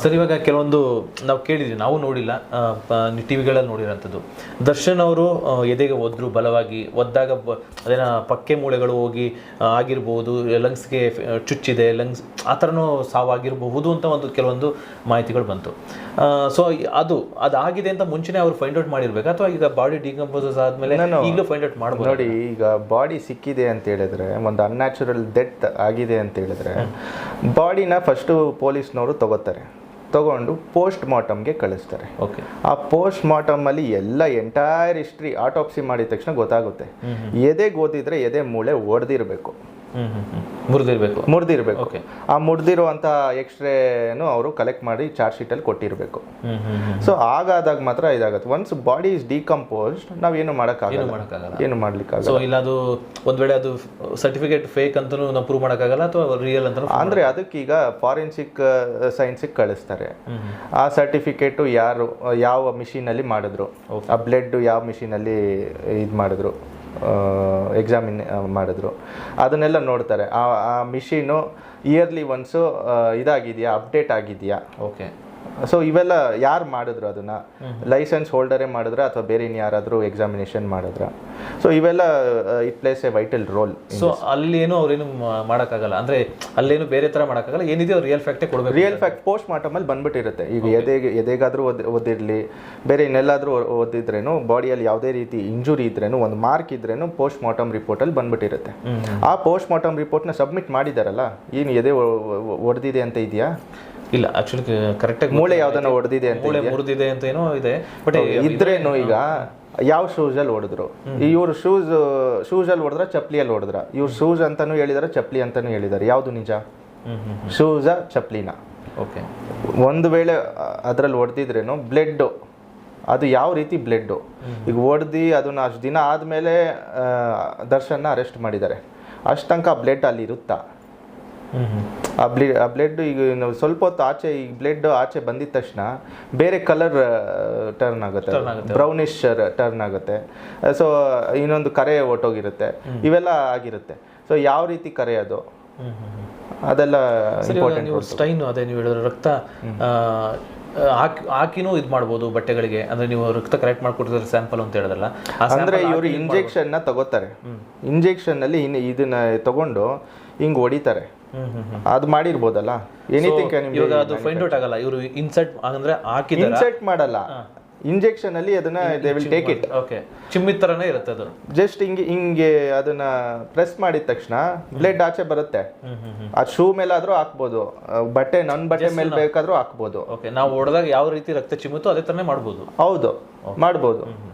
Sir, ಇವಾಗ ಕೆಲವೊಂದು ನಾವು ಕೇಳಿದ್ವಿ, ನಾವು ನೋಡಿಲ್ಲ ಟಿ ವಿಗಳಲ್ಲಿ ನೋಡಿರೋಂಥದ್ದು. ದರ್ಶನ್ ಅವರು ಎದೆಗೆ ಒದ್ರು, ಬಲವಾಗಿ, ಒದ್ದಾಗ ಬ, ಅದೇನ, ಪಕ್ಕೆ ಮೂಳೆಗಳು ಹೋಗಿ ಆಗಿರ್ಬೋದು, ಲಂಗ್ಸ್ಗೆ ಚುಚ್ಚಿದೆ, ಲಂಗ್ಸ್, ಆ ಥರನೂ ಸಾವಾಗಿರಬಹುದು ಅಂತ ಒಂದು ಕೆಲವೊಂದು ಮಾಹಿತಿಗಳು ಬಂತು. ಸೊ ಅದು ಅದಾಗಿದೆ ಅಂತ ಮುಂಚೆನೇ ಅವ್ರು ಫೈಂಡ್ ಔಟ್ ಮಾಡಿರ್ಬೇಕು. ಅಥವಾ ಈಗ ಬಾಡಿ ಡಿಕಂಪೋಸಸ್ ಆದ್ಮೇಲೆ ಈಗಲೂ ಫೈಂಡ್ ಔಟ್ ಮಾಡ್ಬೋದು. ನೋಡಿ ಈಗ ಬಾಡಿ ಸಿಕ್ಕಿದೆ ಅಂತ ಹೇಳಿದ್ರೆ ಒಂದು ಅನ್ಯಾಚುರಲ್ ಡೆತ್ ಆಗಿದೆ ಅಂತ ಹೇಳಿದ್ರೆ ಬಾಡಿನ ಫಸ್ಟು ಪೊಲೀಸ್ನವರು ತಗೋತಾರೆ. ತಗೊಂಡು ಪೋಸ್ಟ್ ಮಾರ್ಟಮ್ಗೆ ಕಳಿಸ್ತಾರೆ. ಓಕೆ ಆ ಪೋಸ್ಟ್ ಮಾರ್ಟಮ್ ಅಲ್ಲಿ ಎಲ್ಲ ಎಂಟೈರ್ ಹಿಸ್ಟ್ರಿ ಆಟೋಪ್ಸಿ ಮಾಡಿದ ತಕ್ಷಣ ಗೊತ್ತಾಗುತ್ತೆ. ಎದೆ ಓದಿದ್ರೆ ಎದೆ ಮೂಳೆ ಒಡೆದಿರಬೇಕು. ಮುರಿದಿರ್ಬೇಕು. ಮುರಿದಿರ್ಬೇಕು. ಓಕೆ ಆ ಮುರಿದಿರುವಂಥ ಎಕ್ಸ್ರೇನು ಅವರು ಕಲೆಕ್ಟ್ ಮಾಡಿ ಚಾರ್ಜ್ ಶೀಟಲ್ಲಿ ಕೊಟ್ಟಿರಬೇಕು. ಸೊ ಆಗಾದಾಗ ಮಾತ್ರ ಇದಾಗುತ್ತೆ. ಒನ್ಸ್ ಬಾಡಿ ಇಸ್ ಡಿಕಂಪೋಸ್ಡ್ ನಾವು ಏನು ಮಾಡೋಕ್ಕಾಗಲ್ಲ. ಏನು ಮಾಡ್ಲಿಕ್ಕಾಗಲ್ಲ. ಸೊ ಇಲ್ಲ ಅದು ಒಂದ್ ವೇಳೆ ಅದು ಸರ್ಟಿಫಿಕೇಟ್ ಫೇಕ್ ಅಂತಾನು ನಾವು ಪ್ರೂವ್ ಮಾಡೋಕ್ಕಾಗಲ್ಲ ಅಥವಾ ರಿಯಲ್ ಅಂತ ಅಂದ್ರೆ ಅದಕ್ಕೀಗ ಫಾರೆನ್ಸಿಕ್ ಸೈನ್ಸಿಗೆ ಕಳಿಸ್ತಾರೆ. ಆ ಸರ್ಟಿಫಿಕೇಟು ಯಾರು ಯಾವ ಮಿಷಿನಲ್ಲಿ ಮಾಡಿದ್ರು. ಆ ಬ್ಲಡ್ ಯಾವ ಮಿಷಿನಲ್ಲಿ ಇದು ಮಾಡಿದ್ರು. ಎಕ್ಸಾಮಿನ್ ಮಾಡಿದ್ರು. ಅದನ್ನೆಲ್ಲ ನೋಡ್ತಾರೆ. ಆ ಆ ಮಿಷಿನು ಇಯರ್ಲಿ ಒನ್ಸು ಇದಾಗಿದೆಯಾ ಅಪ್ಡೇಟ್ ಆಗಿದೆಯಾ? ಓಕೆ ಸೊ ಇವೆಲ್ಲ ಯಾರು ಮಾಡಿದ್ರು ಅದನ್ನ? ಲೈಸೆನ್ಸ್ ಹೋಲ್ಡರೇ ಮಾಡಿದ್ರ ಅಥವಾ ಬೇರೆ ಇನ್ ಯಾರಾದ್ರೂ ಎಕ್ಸಾಮಿನೇಷನ್ ಮಾಡಿದ್ರ? ಸೊ ಇವೆಲ್ಲ it plays a vital role so ಅಲ್ಲೇನು ಅವ್ರೇನು ಮಾಡೋಕ್ಕಾಗಲ್ಲ. ಅಂದರೆ ಅಲ್ಲೇನು ಬೇರೆ ತರ ಮಾಡೋಕ್ಕಾಗಲ್ಲ. ಏನಿದೆ ಅವ್ರು ರಿಯಲ್ ಫ್ಯಾಕ್ಟೇ ಕೊಡಬೇಕು. ರಿಯಲ್ ಫ್ಯಾಕ್ಟ್ ಪೋಸ್ಟ್ ಮಾರ್ಟಮಲ್ಲಿ ಬಂದ್ಬಿಟ್ಟಿರುತ್ತೆ. ಈಗ ಎದೆಗೆ ಎದೆಗಾದ್ರೂ ಓದ್ ಓದಿರಲಿ ಬೇರೆ ಇನ್ನೆಲ್ಲಾದ್ರೂ ಓದಿದ್ರೇನು ಬಾಡಿಯಲ್ಲಿ ಯಾವುದೇ ರೀತಿ ಇಂಜುರಿ ಇದ್ರೇನು ಒಂದು ಮಾರ್ಕ್ ಇದ್ರೇನು ಪೋಸ್ಟ್ ಮಾರ್ಟಮ್ ರಿಪೋರ್ಟ್ ಅಲ್ಲಿ ಬಂದ್ಬಿಟ್ಟಿರುತ್ತೆ. ಆ ಪೋಸ್ಟ್ ಮಾರ್ಟಮ್ ರಿಪೋರ್ಟ್ನ ಸಬ್ಮಿಟ್ ಮಾಡಿದಾರಲ್ಲ? ಏನು ಎದೆ ಒಡೆದಿದೆ ಅಂತ ಇದೆಯಾ? ಇಲ್ಲ ಆಕ್ಚುಲಿ ಕರೆಕ್ಟ್ ಆಗಿ ಮೂಳೆ ಯಾವ್ದನ್ನ ಹೊಡೆದಿದೆ ಅಂತ ಮೂಳೆ ಮುರಿದಿದೆ ಅಂತ ಏನೋ ಇದೆ. ಬಟ್ ಇದ್ರೇನು ಈಗ ಯಾವ ಶೂಸ್ ಅಲ್ಲಿ ಹೊಡೆದ್ರು ಇವ್ರು ಶೂಸ್ ಶೂಸ್ ಅಲ್ಲಿ ಹೊಡೆದ್ರ ಚಪ್ಲಿಯಲ್ಲಿ ಹೊಡೆದ್ರ ಇವ್ರು ಶೂಸ್ ಅಂತಾನು ಹೇಳಿದಾರೆ ಚಪ್ಲಿ ಅಂತಾನು ಹೇಳಿದಾರೆ. ಯಾವ್ದು ನಿಜ? ಶೂಸ್ ಚಪ್ಲಿನ ಓಕೆ ಒಂದು ವೇಳೆ ಅದ್ರಲ್ಲಿ ಹೊಡೆದಿದ್ರೇನು ಬ್ಲಡ್ ಅದು ಯಾವ ರೀತಿ ಬ್ಲೆಡ್ಡು ಈಗ ಹೊಡೆದು ಅದನ್ನ ಅಷ್ಟು ದಿನ ಆದಮೇಲೆ ದರ್ಶನ್ನ ಅರೆಸ್ಟ್ ಮಾಡಿದ್ದಾರೆ. ಅಷ್ಟು ತನಕ ಬ್ಲಡ್ ಅಲ್ಲಿ ಇರುತ್ತಾ? ಆ ಬ್ಲಿ ಆ ಬ್ಲಡ್ ಈಗ ನಾವು ಸ್ವಲ್ಪ ಹೊತ್ತು ಆಚೆ ಈ ಬ್ಲಡ್ ಆಚೆ ಬಂದಿದ ತಕ್ಷಣ ಬೇರೆ ಕಲರ್ ಟರ್ನ್ ಆಗುತ್ತೆ. ಬ್ರೌನಿಶ್ ಟರ್ನ್ ಆಗುತ್ತೆ. ಸೊ ಇನ್ನೊಂದು ಕರೆ ಹೊಟ್ಟೋಗಿರುತ್ತೆ ಇವೆಲ್ಲ ಆಗಿರುತ್ತೆ. ಸೊ ಯಾವ ರೀತಿ ಕರೆ ಅದು? ಅದೆಲ್ಲ ಸ್ಟೈನು ಅದೇ ನೀವು ಹೇಳಿದ್ರೆ ರಕ್ತ ಹಾಕಿ ಹಾಕಿನೂ ಇದು ಮಾಡ್ಬೋದು ಬಟ್ಟೆಗಳಿಗೆ. ಅಂದ್ರೆ ನೀವು ರಕ್ತ ಕರೆಕ್ಟ್ ಮಾಡ್ಕೊಡ್ತಿದ್ರೆ ಸ್ಯಾಂಪಲ್ ಅಂತ ಹೇಳಿದ್ರಲ್ಲ. ಅಂದ್ರೆ ಇವರು ಇಂಜೆಕ್ಷನ್ನ ತಗೋತಾರೆ. ಇಂಜೆಕ್ಷನ್ ಅಲ್ಲಿ ಇದನ್ನ ತಗೊಂಡು ಹಿಂಗ್ ಹೊಡಿತಾರೆ. ಅದು ಮಾಡಿರ್ಬೋದಲ್ಲ? ಎನಿಥಿಂಗ್ ಕ್ಯಾನ್ ಇವಾಗ ಅದು ಫೈಂಡ್ ಔಟ್ ಆಗಲ್ಲ. ಇವರು ಇನ್ಸರ್ಟ್ ಅಂದ್ರೆ ಹಾಕಿದಾರ. ಇನ್ಸೆಟ್ ಮಾಡಲ್ಲ. ಇಂಜೆಕ್ಷನ್ ಅಲ್ಲಿ ಅದನ್ನ they will take it okay ಚಿಮ್ಮಿ ತರನೇ ಇರುತ್ತೆ ಅದು. ಜಸ್ಟ್ ಹಿಂಗೆ ಹಿಂಗೆ ಅದನ್ನ ಪ್ರೆಸ್ ಮಾಡಿದ ತಕ್ಷಣ ಬ್ಲಡ್ ಆಚೆ ಬರುತ್ತೆ. ಆ ಶೂ ಮೇಲಾದ್ರೂ ಹಾಕ್ಬೋದು. ಬಟ್ಟೆ ನನ್ ಬಟ್ಟೆ ಮೇಲೆ ಬೇಕಾದ್ರೂ ಹಾಕ್ಬೋದು. ಓಕೆ ನಾವು ಹೊಡೆದಾಗ ಯಾವ ರೀತಿ ರಕ್ತ ಚಿಮ್ಮುತ್ತೋ ಅದೇ ತರನೇ ಮಾಡ್ಬೋದು. ಹೌದು. ಮಾಡ್ಬೋದು.